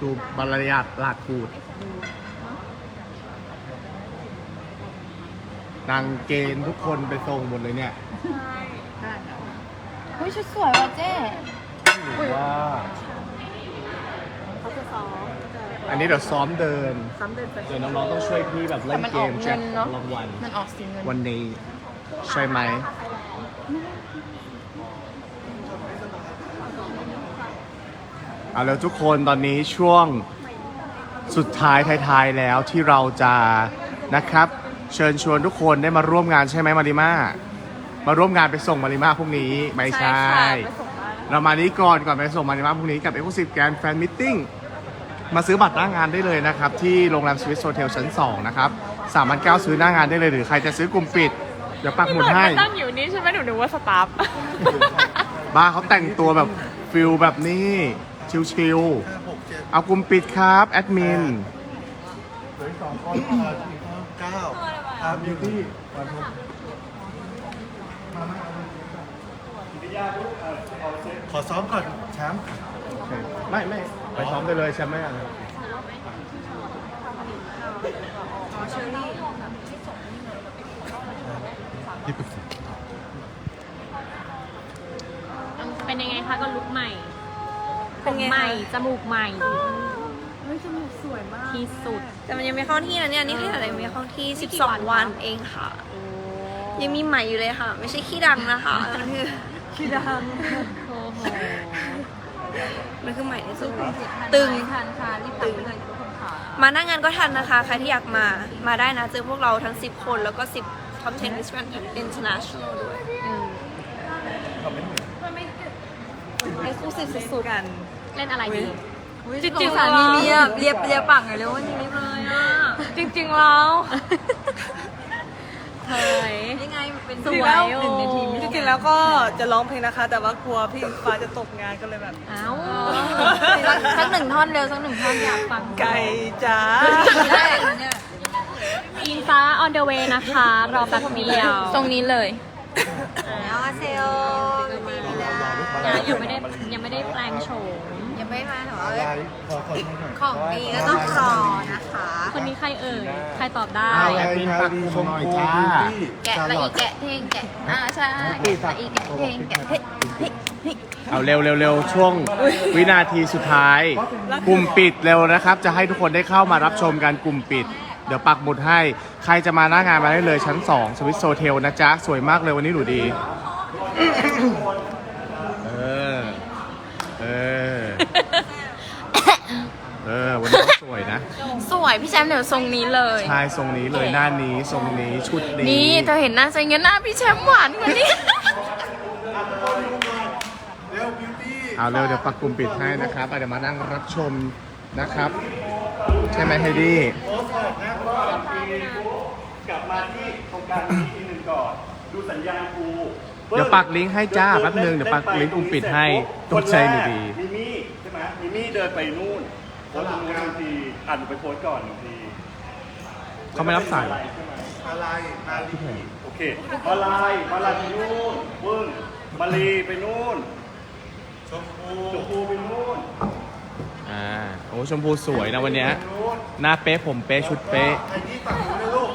ดูบรรยากาศลากกูด นางเกณฑ์ทุกคนไปส่งหมดเลยเนี่ยเฮ้ยชุดสวยว่ะเจ๊ว่าเขาจะซ้อมจะอันนี้เดี๋ยวซ้อมเดิน ซ้ำเดินไปเดี๋ยวน้องๆต้องช่วยพี่แบบเล่นเกมแจกของรางวัลมันออกสีเงินวันนี้ ใช่ไหม เอาแล้วทุกคนตอนนี้ช่วงสุดท้ายท้ายๆแล้วที่เราจะนะครับ เชิญชวนทุกคนได้มาร่วมงานใช่ไหมมาริมามาร่วมงานไปส่งมาริมาพรุ่งนี้ไม่ใช่ไปส่งบ้านเรามานี้ก่อนก่อนไปส่งมาริมาพรุ่งนี้กับ e x c l u s i v e Grand Fan Meeting มาซื้อบัตรหน้างานได้เลยนะครับ ที่โรงแรมสวิสโฮเทลชั้น 2 นะครับสามพันเก้าซื้อหน้างานได้เลยหรือใครจะซื้อกลุ่มปิด เดี๋ยวปักหมุดให้ ตั้งอยู่นี่ใช่ไหมหนูนึกว่าสตาฟบ้าเขาแต่งตัวแบบฟิลแบบนี้ ชิวๆเอากลุ่มปิดครับ แอดมิน เหลืออกสองคนเอ่อสี่คนเก้าอาบิวตี้ขอซ้อมก่อนแชมป์ไม่ไม่ไปซ้อมได้เลยใช่ไหมอะที่ปรึกษาเป็นยังไงคะก็ลุกใหม่ เป็นไงใหม่คะจมูกใหม่ เฮ้ยจมูกสวยมากที่สุด แต่มันยังไม่เข้าที่นะเนี่ย นี่แค่อะไรยังไม่เข้าที่นี่กี่วัน12 วันเองค่ะ ยังมีใหม่อยู่เลยค่ะ ไม่ใช่ขี้ดังนะคะ มันคือคิดดังโอ้โหมันคือใหม่ที่สุดตึงทันค่ะรีบตัดไปเลยทุกคนค่ะมาหน้างานก็ทันนะคะ ใครที่อยากมา มาได้นะ เจอพวกเราทั้ง 10 คนแล้วก็ 10 Top 10 Miss Grand International ด้วยเอ็กซ์คลูซีฟสุดๆกัน เล่นอะไรดี จริงๆสาแล้วมีเรียบเรียบเรียบปากหน่อยเร็ววันนี้เลยอะจริงๆแล้วเฮ้ย ยังไงมันเป็นสวยหโอ้นึ่งในทีมจริงๆแล้วก็จะร้องเพลงนะคะ แต่ว่ากลัวพี่ฟ้าจะตกงานก็เลยแบบ เอ้าสักหนึ่งท่อนเร็วสักหนึ่งท่อนอยากฟังไก่จ้าได้เนี่ยอิงฟ้า on the way นะคะ รอแป๊บเดียว ตรงนี้เลยแล้วเซลยังไม่ได้ยังไม่ได้แปลงโฉม ยังไม่มาเหรออะไรขอขอโทษหน่อยของดีก็ต้องรอนะคะ คนนี้ใครเอ่ย ใครตอบได้เอาแอดมินปักหมุดหน่อยจ้าแกะละอีแกะเทงแกะอ่าใช่แกะละอีแกะเทงแกะเฮ้ยเฮ้ยเฮ้ยเอาเร็วเร็วเร็วช่วงวินาทีสุดท้าย กลุ่มปิดเร็วนะครับ จะให้ทุกคนได้เข้ามารับชมกันกลุ่มปิด เดี๋ยวปักหมุดให้ ใครจะมาหน้างานมาได้เลยชั้น 2 สวิสโซเทลนะจ๊ะ สวยมากเลยวันนี้หนูดี เออ เออ เออ วันนี้ก็สวยนะ สวยพี่แชมป์เดี๋ยวทรงนี้เลย ชายทรงนี้เลยหน้านี้ทรงนี้ชุดนี้นี่เธอเห็นหน้าใจเงี้ยหน้าพี่แชมป์หวานกว่านี้เร็วบิวตี้ เอาเร็วเดี๋ยวปักกลุ่มปิดให้นะครับอะเดี๋ยวมานั่งรับชมนะครับ ใช่ไหมไฮดี้กลับมาที่โครงการนี้ทีหนึ่งก่อน ดูสัญญาณครูเดี๋ยวปักลิงก์ให้จ้าแป๊บนึงเดี๋ยวปักลิงก์กลุ่มปิดให้ตกใจหนูดีมีมี่ใช่ไหมมีมี่เดินไปนู่น โพสต์ตรงนู้นหนึ่งทีอ่านหนูไปโพสต์ก่อนหนึ่งทีเขาไม่รับสายอะไรมาลีโอเคมาลายมาลายไปนู่นปึ้งมาลีไปนู่นชมพูชมพูไปนู่นอ่าโอ้ชมพูสวยนะวันเนี้ยหน้าเป๊ะผมเป๊ะชุดเป๊ะไอ้นี่ฝั่งนู้นนะลูก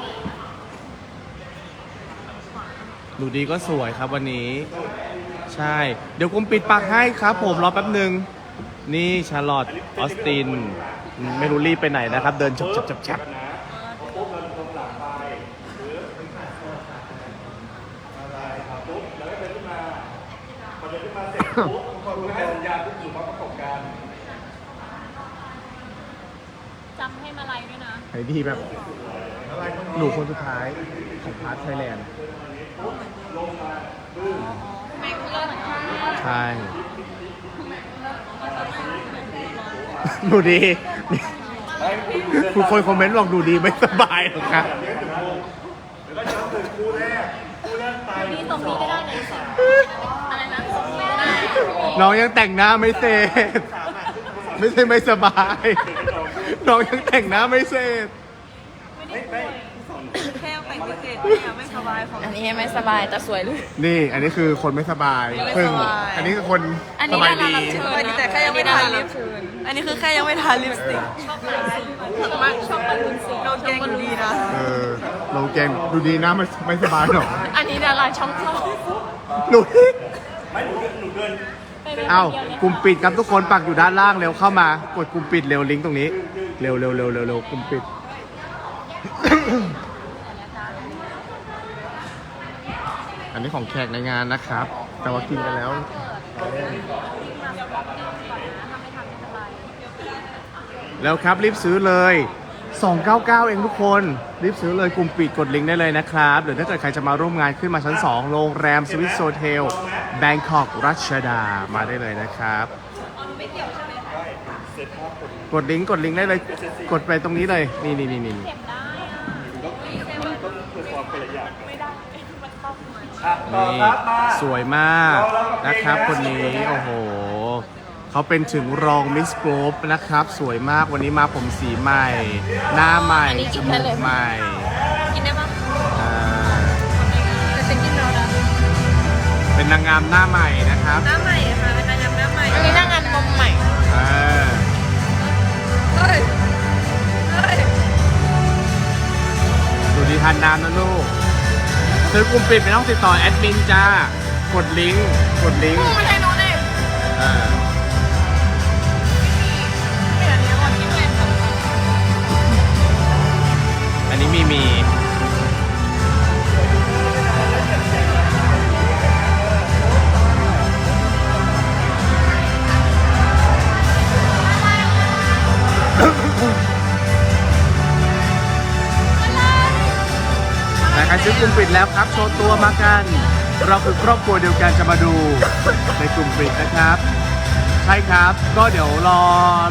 หนูดีก็สวยครับวันนี้ ใช่ เดี๋ยวกลุ่มปิดปักให้ครับ ผมรอแป๊บหนึ่ง นี่ชาร์ลอตออสติน ไม่รู้รีบไปไหนนะครับ เดินจับจับจับจับปุ๊บเดินตรงหลังไปหรืออะไรครับปุ๊บแล้วก็เดินขึ้นมาพอเดินขึ้นมาเสร็จปุ๊บคุณให้สัญญาณทุกอยู่มาประกบกันจำให้มาลัยด้วยนะไฮดี้แบบหนูคนสุดท้ายของพาร์ทไทยแลนด์ใช่ หนูดีคุณคนคอมเมนต์บอกหนูดีไม่สบายหรอกครับนี่ตรงนี้ก็ได้นะอะไรนะตรงนี้ก็ได้น้องยังแต่งหน้าไม่เสร็จ ไม่ใช่ไม่สบาย น้องยังแต่งหน้าไม่เสร็จแค่แต่งวิกฤต เนี่ยไม่สบายของอันนี้ไม่สบายแต่สวยเลย นี่ อันนี้คือคนไม่สบายไม่เพิ่งสบายอันนี้คือคนอันสนี้บายดาราดีรับเชิญอันนี้แต่แค่ยังไม่ทาลิปอันนี้คือแค่ยังไม่ทาลิปสติกชอบมากชอบมันคุณสีเราเก่งอยู่ดีนะ เออโลแกนดูดีนะไม่ไม่สบายหรอกอันนี้ดาราช่องสองหนูเอ้ากลุ่มปิดครับทุกคนปักอยู่ด้านล่างเร็วเข้ามากดกลุ่มปิดเร็วลิงก์ตรงนี้ เร็วเร็วเร็วเร็วเร็วกลุ่มปิด นนี้ของแขกในงานนะครับ แต่ว่ากินกันแล้ว แล้วครับรีบซื้อเลย 299 เองทุกคน รีบซื้อเลยกลุ่มปิดกดลิงก์ได้เลยนะครับ หรือถ้าเกิดใครจะมาร่วมงานขึ้นมาชั้น 2 โรงแรมสวิสโซเทลแบงคอกรัชดามาได้เลยนะครับกดลิงก์กดลิงก์ได้เลย กดไปตรงนี้เลย นี่นี่นี่นี่ นี่ครับมาสวยมากนะครับ คนนี้โอ้โหเขาเป็นถึงรองมิสโกรฟนะครับ สวยมากวันนี้มาผมสีใหม่ หน้าใหม่อันนี้จกินมูได้กเลยใหม่กินได้ปะอ่าแต่ฉันกินแล้วนะเป็นนางงามหน้าใหม่นะครับหน้าใหม่ค่ะเป็นนางงามหน้าใหม่อันนี้หน้างานนมใหม่อ่าเฮ้ยเฮ้ยดูดีทันน้ำนะลูก ซื้อกลุ่มปิดไม่ต้องติดต่อแอดมินจ้า กดลิงก์กดลิงก์ไม่ใช่นู้นเองอ่าไม่อันนี้วันที่เป็นค่ะอันนี้มีมี รซื้อกลุ่มปิดแล้วครับ โชว์ตัวมากัน เราคือครอบครัวเดียวกันจะมาดูในกลุ่มปิดนะครับ ใช่ครับ ก็เดี๋ยวรอ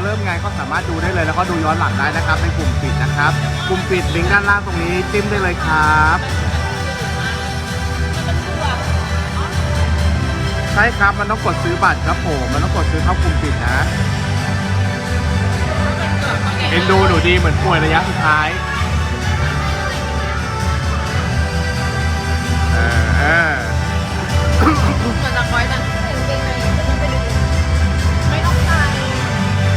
เริ่มงานก็สามารถดูได้เลย แล้วก็ดูย้อนหลังได้นะครับ ในกลุ่มปิดนะครับ กลุ่มปิดลิงก์ด้านล่างตรงนี้จิ้มได้เลยครับ ใช่ครับมันต้องกดซื้อบัตรครับผมมันต้องกดซื้อเข้ากลุ่มปิดนะเอ็นดูหนูดีเหมือนป่วยระยะสุดท้าย ออเออเหมือนจะคอยจังไม่ต้องใส่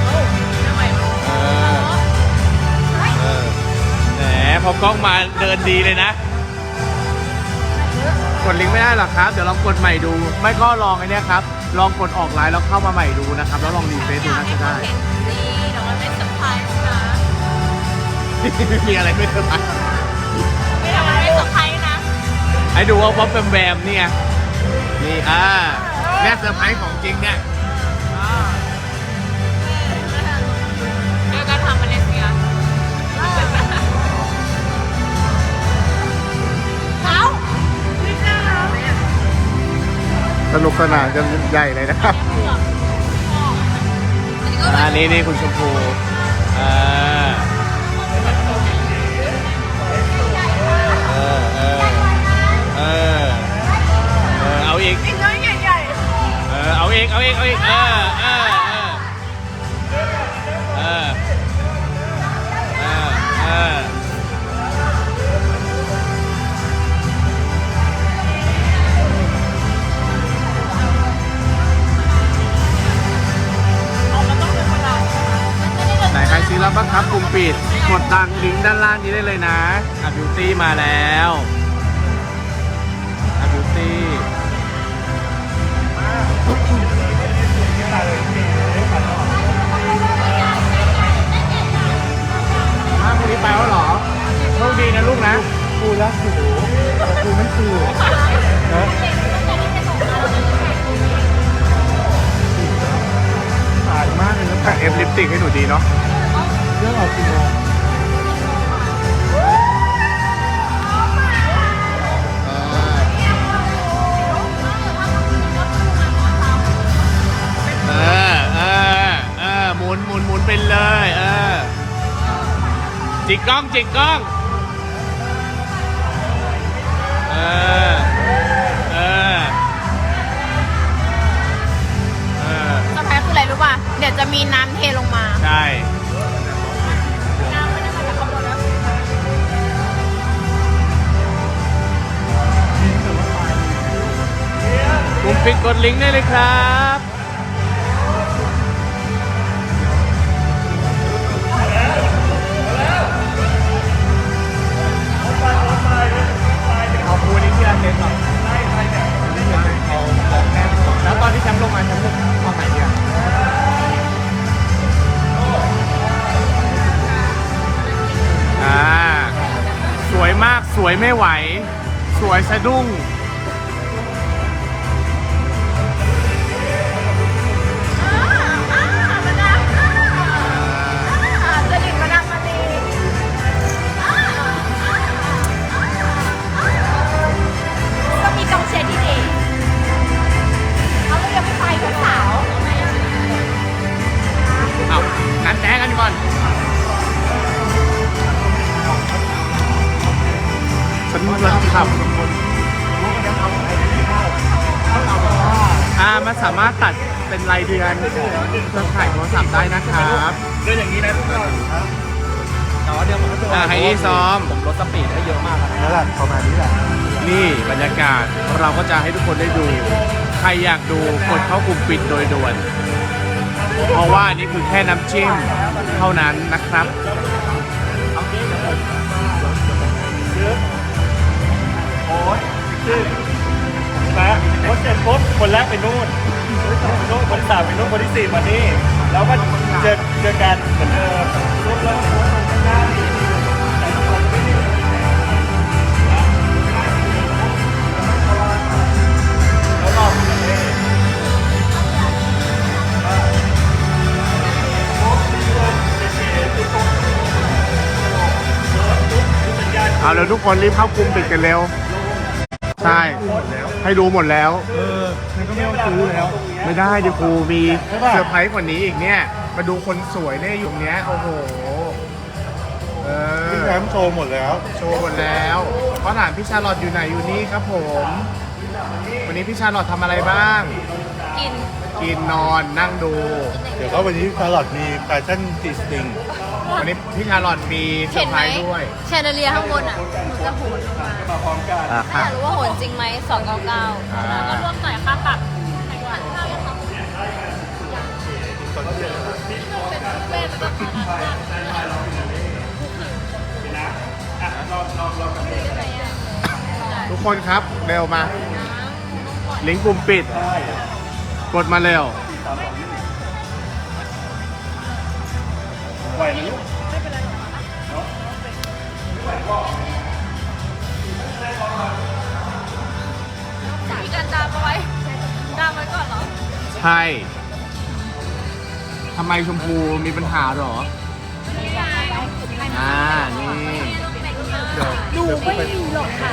โอ้ทำไมเออเออแหมพอกล้องมาเดินดีเลยนะ กดลิงก์ไม่ได้หรอกครับ เดี๋ยวลองกดใหม่ดู ไม่ก็ลองไอ้เนี้ยครับ ลองกดออกไลน์แล้วเข้ามาใหม่ดูนะครับ แล้วลองรีเฟซดูน่าจะได้ เห็นดีแต่ว่าไม่เซอร์ไพรส์นะ มีอะไรไม่เซอร์ไพรส์ ให้ดูว่าป๊อปแวมแวมๆเนี่ยนี่อ่าเนี่ยเซอร์ไพรส์ของจริงเนี่ยเดี๋ยวการทำมาเลเซียเขาสนุกสนานกันใหญ่เลยนะครับอันนี้นี่คุณชมพูอ่า ออเอาอีกน้อยใหญ่เออ เอาอีก เอาอีก เอาอีก เออ เออ เออ เออ เออไหนใครซื้อแล้วบ้างครับกลุ่มปิด กดตังลิงก์ด้านล่างนี้ได้เลยนะอะบิวตี้มาแล้ว ไปแล้วเหรอโชคดีนะลูกนะกูรักหนูแต่กูไม่คือนะสายมากเลยนะแต่งเอฟลิปติกให้หนูดีเนาะเรื่องเอาจริง จิกกล้องจิกกล้อง เออ เออ เออ สแพคืออะไรรู้ป่ะ เดี๋ยวจะมีน้ำเทลงมาใช่กูปิดกดลิงก์ได้เลยครับ คูนี้ที่ร้านเซ็นก่อนเอาของแน่แล้วตอนที่แชมป์ลงมาแชมป์ลงตอนไหนเนี่ยอ่า สวยมากสวยไม่ไหว สวยสะดุ้ง เดือนของเครือข่ายโทรศัพท์ได้นะครับเรื่องอย่างนี้นะทุกคนอ่าให้นี่ซ้อม ผมลดสปีดได้เยอะมากแล้วแหละประมาณนี้แหละนี่บรรยากาศเราก็จะให้ทุกคนได้ดู ใครอยากดูกดเข้ากลุ่มปิดโดยด่วน เพราะว่านี่คือแค่น้ำจิ้มเท่านั้นนะครับโอ๊ตชื่อนะรถเสร็จปุ๊บคนแรกไปนู่น นู่นคนที่สามไปนู่นคนที่สี่มานี่แล้วก็เจอเจอกันเหมือนเดิมรถแล้วรถลงข้างหน้านี่แต่ทุกคนไม่ได้แล้วรอบกันเลยเอาแล้วทุกคนรีบเข้ากลุ่มปิดกันเร็ว ใช่ ให้ดูหมดแล้ว นก็ไม่ต้องซื้อแล้ว ไม่ได้เดี๋ยวครูมีใช่ปะเซอร์ไพรส์กว่านี้อีกเนี่ย มาดูคนสวยเนี่ยอยู่ตรงเนี้ย โอ้โห เอพี่อ แชมป์โชว์หมดแล้ว โชว์หมดแล้วเขาถามพี่ชาลอตอยู่ไหนอยู่นี่ครับผม วันนี้พี่ชาลอตทำอะไรบ้าง กินกินนอนนั่งดู เดี๋ยวก็วันนี้คาร์ลอตมีแฟชั่นตีสติง วันนี้พี่ชาลอตมีเซอเห็นร์ไพไหมรส์ด้วย แชนเดอเลียร์ข้างบนอะหนูจะโหนลงมามาพร้อมกันอ่าถ้าอค่ะ ยากรู้ว่าโหนจริงไหมสองเก้าเก้าอ่าก็ร่วมหน่อยค่าปรับเป็นเป็นก็พอนะทุกคนครับเร็วมาลิงก์กลุ่มปิด กดมาเร็ว ไหวไหมลูกมีการดามเอาไว้ดามไว้ก่อนเหรอ ใช่ทำไมชมพูมีปัญหาเหรอ อ่า นี่ดูไม่มีหรอกค่ะ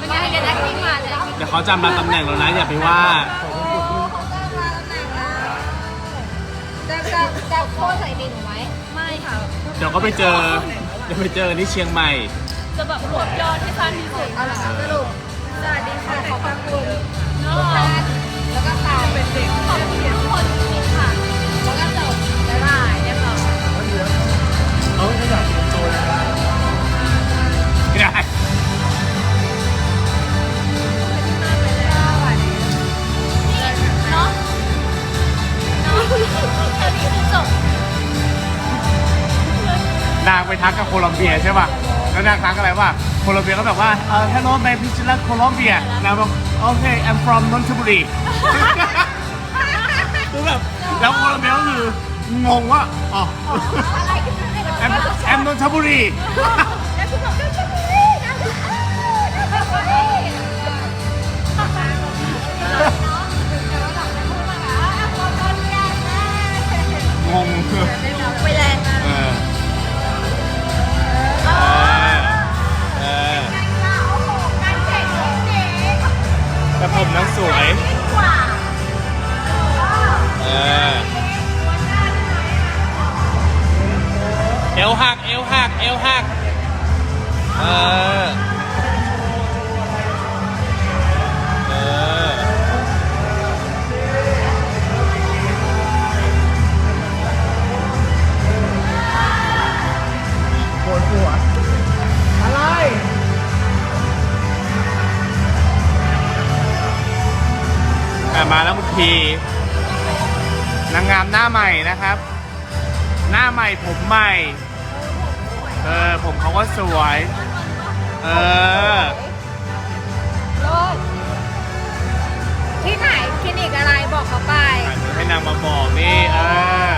เป็นไงเรียน acting มาเนี่ยเดี๋ยวเขาจำมาตำแหน่งแล้วนะ อย่าไปว่าจะจะจะโค้ชใส่บินหนูไหมไม่ค่ะ เดี๋ยวก็ไปเจอ เดี๋ยวไปเจอที่เชียงใหม่ จะแบบรวบยอดที่สั้นที่สุดเอาล่ะสรุปสวัสดีค่ะขอบคุณน้องแล้วก็ตามเป็นเด็กขอบคุณ โคลอมเบียใช่ป่ะแล้วนางทักอะไรว่าโคลอมเบียก็แบบว่าเออ hello my p i c h i l a Colombia นางบอกโอเค I'm from นนทบุรีคือแบบแล้วโคลอมเบียก็คืองงว่าอ๋อ I'm I'm นนทบุรี แล้วคือแบบ มาแล้วคุณพีนางงามหน้าใหม่นะครับ หน้าใหม่ผมใหม่ เออผมเขาก็สวย เออโลกที่ไหนคลินิกอะไรบอกเขาไปให้นางมาบอกนี่เออ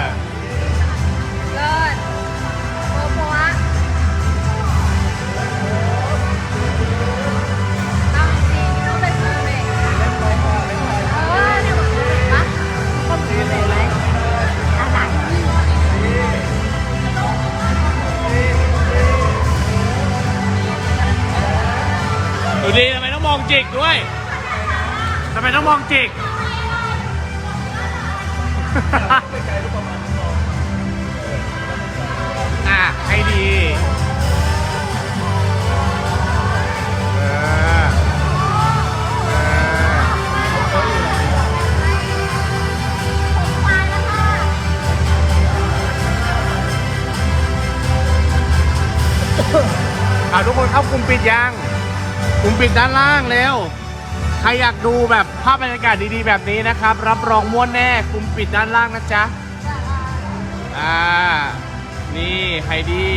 ดูดีทำไมต้องมองจิกด้วยทำไมต้องมองจิก อะ ให้ดี อะทุกคนเข้ากลุ่มปิดยังกลุ่มปิดด้านล่างเร็วใครอยากดูแบบภาพบรรยากาศดีๆแบบนี้นะครับ รับรองม้วนแน่กลุ่มปิดด้านล่างนะจ๊ะ อ่า นี่ไฮดี้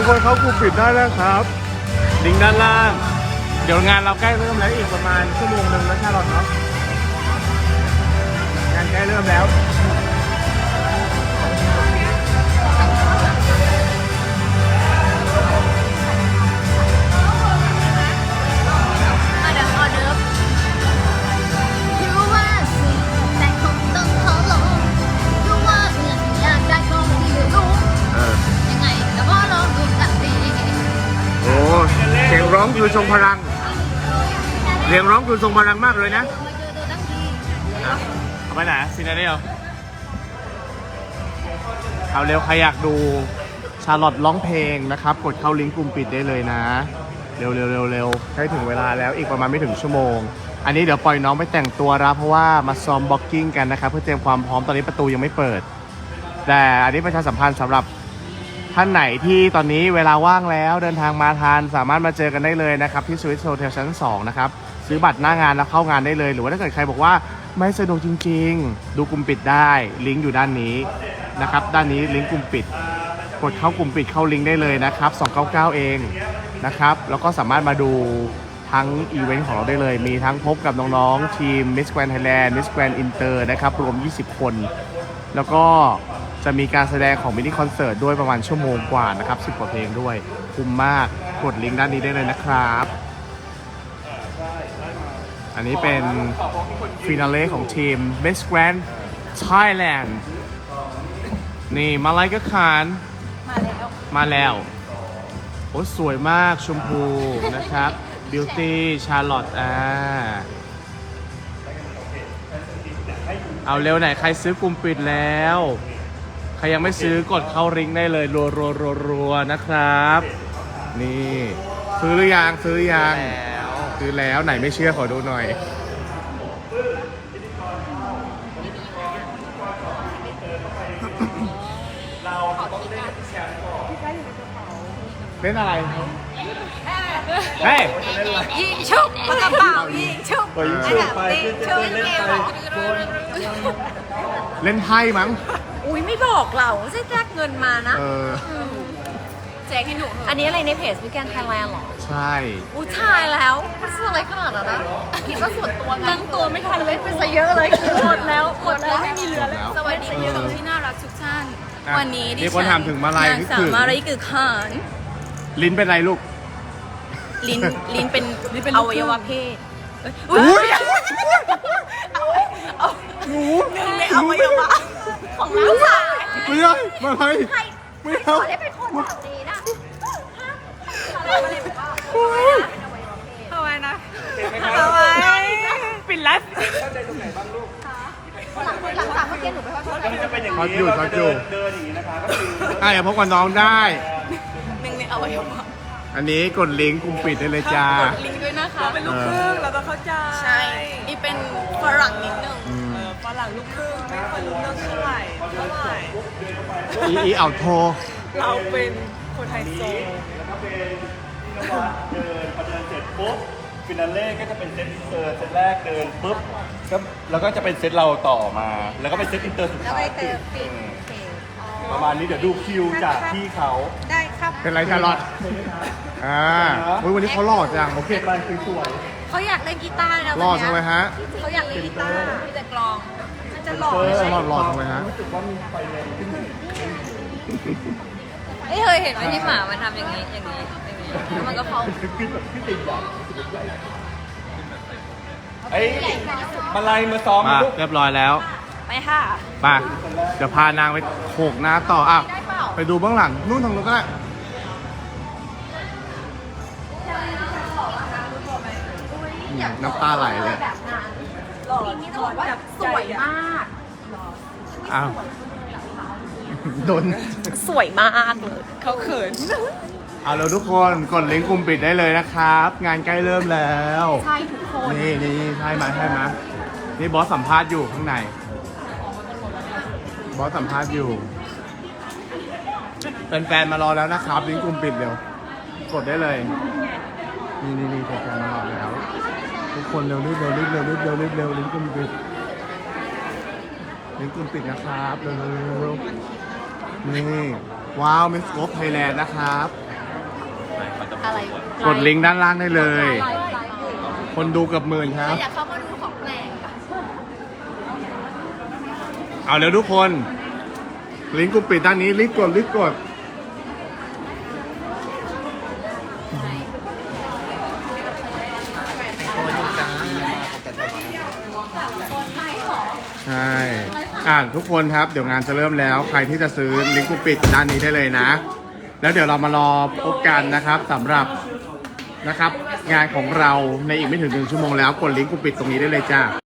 ทุกคนเข้ากลุ่มปิดได้แล้วครับลิงก์ด้านล่าง เดี๋ยวงานเราใกล้เริ่มแล้วอีกประมาณชั่วโมงหนึ่งแล้วชาลอตเนาะงานใกล้เริ่มแล้ว เสียงร้องคือทรงพลัง เสียงร้องคือทรงพลังมากเลยนะเจอตัวตั้งดีอะเอาไปไหนซีนาเดียวเอาเร็วใครอยากดูชาลอตร้องเพลงนะครับ กดเข้าลิงก์กลุ่มปิดได้เลยนะ เร็วเร็วเร็วเร็วใกล้ถึงเวลาแล้วอีกประมาณไม่ถึงชั่วโมง อันนี้เดี๋ยวปล่อยน้องไปแต่งตัวรับเพราะว่ามาซ้อมบ็อกกิ้งกันนะครับ เพื่อเตรียมความพร้อมตอนนี้ประตูยังไม่เปิด แต่อันนี้ประชาสัมพันธ์สำหรับ ท่านไหนที่ตอนนี้เวลาว่างแล้วเดินทางมาทานสามารถมาเจอกันได้เลยนะครับที่สวิตโฮเทลชั้น2นะครับซื้อบัตรหน้างานแล้วเข้างานได้เลย หรือว่าถ้าเกิดใครบอกว่าไม่สะดวกจริง ๆ ดูกลุ่มปิดได้ลิงก์อยู่ด้านนี้นะครับด้านนี้ลิงก์กลุ่มปิด กดเข้ากลุ่มปิดเข้าลิงก์ได้เลยนะครับ299 เองนะครับแล้วก็สามารถมาดูทั้งอีเวนต์ของเราได้เลย มีทั้งพบกับน้องๆทีม Miss Grand Thailand Miss Grand Inter นะครับรวม 20 คน แล้วก็ จะมีการแสดงของมินิคอนเสิร์ตด้วยประมาณชั่วโมงกว่านะครับ10กว่าเพลงด้วย คุ้มมากกดลิงก์ด้านนี้ได้เลยนะครับ อันนี้เป็นฟินาเล่ของทีม Miss Grand Thailand นี่มาลายก็คานมาแล้วมาแล้วโอ้สวยมากชมพูนะครับบิวตี้ชาร์ลอตอ่าเอาเร็วไหนใครซื้อกลุ่มปิดแล้ว ใครยังไม่ซื้อกดเข้าลิงก์ได้เลยรัวรัวรัวรัวๆนะครับ นี่ซื้อหรือยังซื้อหรือยังซื้อแล้วไหนไม่เชื่อขอดูหน่อย เล่นอะไร เฮ้ย ยิงชุบปากกระเป๋ายิงชุบไปยิงชุบไปขึ้นเต้นเล่นไปเล่นไพ่มั้ง อุ้ยไม่บอกเราใช่แจกเงินมานะเออแจกให้หนูเถอะอันนี้อะไรในเพจวิกันไทยแลนด์หรอ ใช่ อุ้ยทายแล้วมันซื้ออะไรขนาดนั้นนะคิดว่าส่วนตัวไงตั้งตัวไม่ทันเลยไปซะเยอะเลยหมดแล้วหมดแล้วไม่มีเหลือแล้ว สวัสดีคุณผู้ชมที่น่ารักทุกท่าน อะวันนี้ดิมีคนถามถึงมาลัยนางนี่สาคือวมาลัยคือขานลิ้นเป็นไรลูก ลิ้นลิ้นเป็นนี่เป็นอลูกครึ่งวัยวะเพศ อุ้ยหนูหนึ่งในอวัยวะของเราค่ะไม่ได้มาอะไรไม่เอาขอได้เป็นคนแบบนี้นะทำไมนะทำไมปิดไลฟ์หลังจากเมื่อกี้หนูไปเข้าช่องก็จะเป็นอย่างนี้อยู่ช็อตอยู่เดินอย่างนี้นะคะก็คือ อะอย่าพบกับน้องได้ หนึ่งในอวัยวะ อันนี้กดลิงก์กลุ่มปิดได้เลยจ้า กดลิงก์ด้วยนะคะ เราเป็นลูกครึ่งเราต้องเข้าใจใช่ นี่เป็นฝรั่งนิดนึงอืมเออฝรั่งลูกครึ่งไม่ค่อยรู้เรื่องเท่าไหร่เท่าไหร่อีอีเอาโทร เราเป็นคนไฮโซแล้วก็เป็นจังหวะเดินพอเดินเสร็จปุ๊บฟินาเล่ก็จะเป็นเซตอินเตอร์เซตแรกเดินปุ๊บก็แล้วก็จะเป็นเซตเราต่อมา แล้วก็เป็นเซตอินเตอร์สุดท้ายปิดประมาณนี้เดี๋ยวดูคิวจากพี่เขาได้ ครับ เป็นไรชาลอตอ่าอุ๊ยวันนี้เขาหล่อจัง โอเคไปสวย เขาอยากเล่นกีตาร์นะหล่อจังเลยฮะ เขาอยากเล่นกีตาร์มีแต่กลอง มันจะหๆล่อเออหล่อหล่อจังเลยฮะ รู้สึกว่ามีไฟแรงขึ้นเอ้ยเคยเห็นไหมที่หมา มันทำอย่างนี้ อย่างนี้อย่างนี้แล้วมันก็เขาขึ้นแบบขึ้นใหญ่ไอ้มาลายมาซ้อมมาลูก เรียบร้อยแล้วไปค่ะไปเดี๋ยวพานางไปโขกหน้าต่ออะไปดูเบื้องหลังนู่นทางนู้นก็ได้ น้ำตาไหลเลยนี่ต้องบอกว่าสวยมากอ้าวโดนสวยมากเลยเขาเขินเอาแล้วทุกคนกดลิงก์กลุ่มปิดได้เลยนะครับ งานใกล้เริ่มแล้วใช่ทุกคนนี่นี่ใช่ไหมใช่ไหมนี่บอสสัมภาษณ์อยู่ข้างใน บอสสัมภาษณ์อยู่แฟนๆมารอแล้วนะครับลิงก์กลุ่มปิดเร็วกดได้เลย นี่นี่นี่แฟนๆมารอแล้ว ทุกคนเร็วรีบเร็วรีบเร็วรีบเร็วรีบเร็วลิงก์กุมปิดลิงก์กุมปิดนะครับเร็วเร็วเร็วเร็วนี่ว้าวเป็นสกอปไทยแลนด์นะครับ อะไรกดลิงก์ด้านล่างได้เลยคนดูเกับหมื่นครับ อยากเข้ามาดูของแปลกอะเอาเร็วทุกคน ลิงก์กุมปิดด้านนี้รีบกดรีบกด ใช่อ่าทุกคนครับเดี๋ยวงานจะเริ่มแล้ว ใครที่จะซื้อลิงก์กูปิดด้านนี้ได้เลยนะ แล้วเดี๋ยวเรามารอพบกันนะครับสำหรับนะครับ งานของเราในอีกไม่ถึงหนึ่งชั่วโมงแล้วกดลิงก์กูปิดตรงนี้ได้เลยจ้า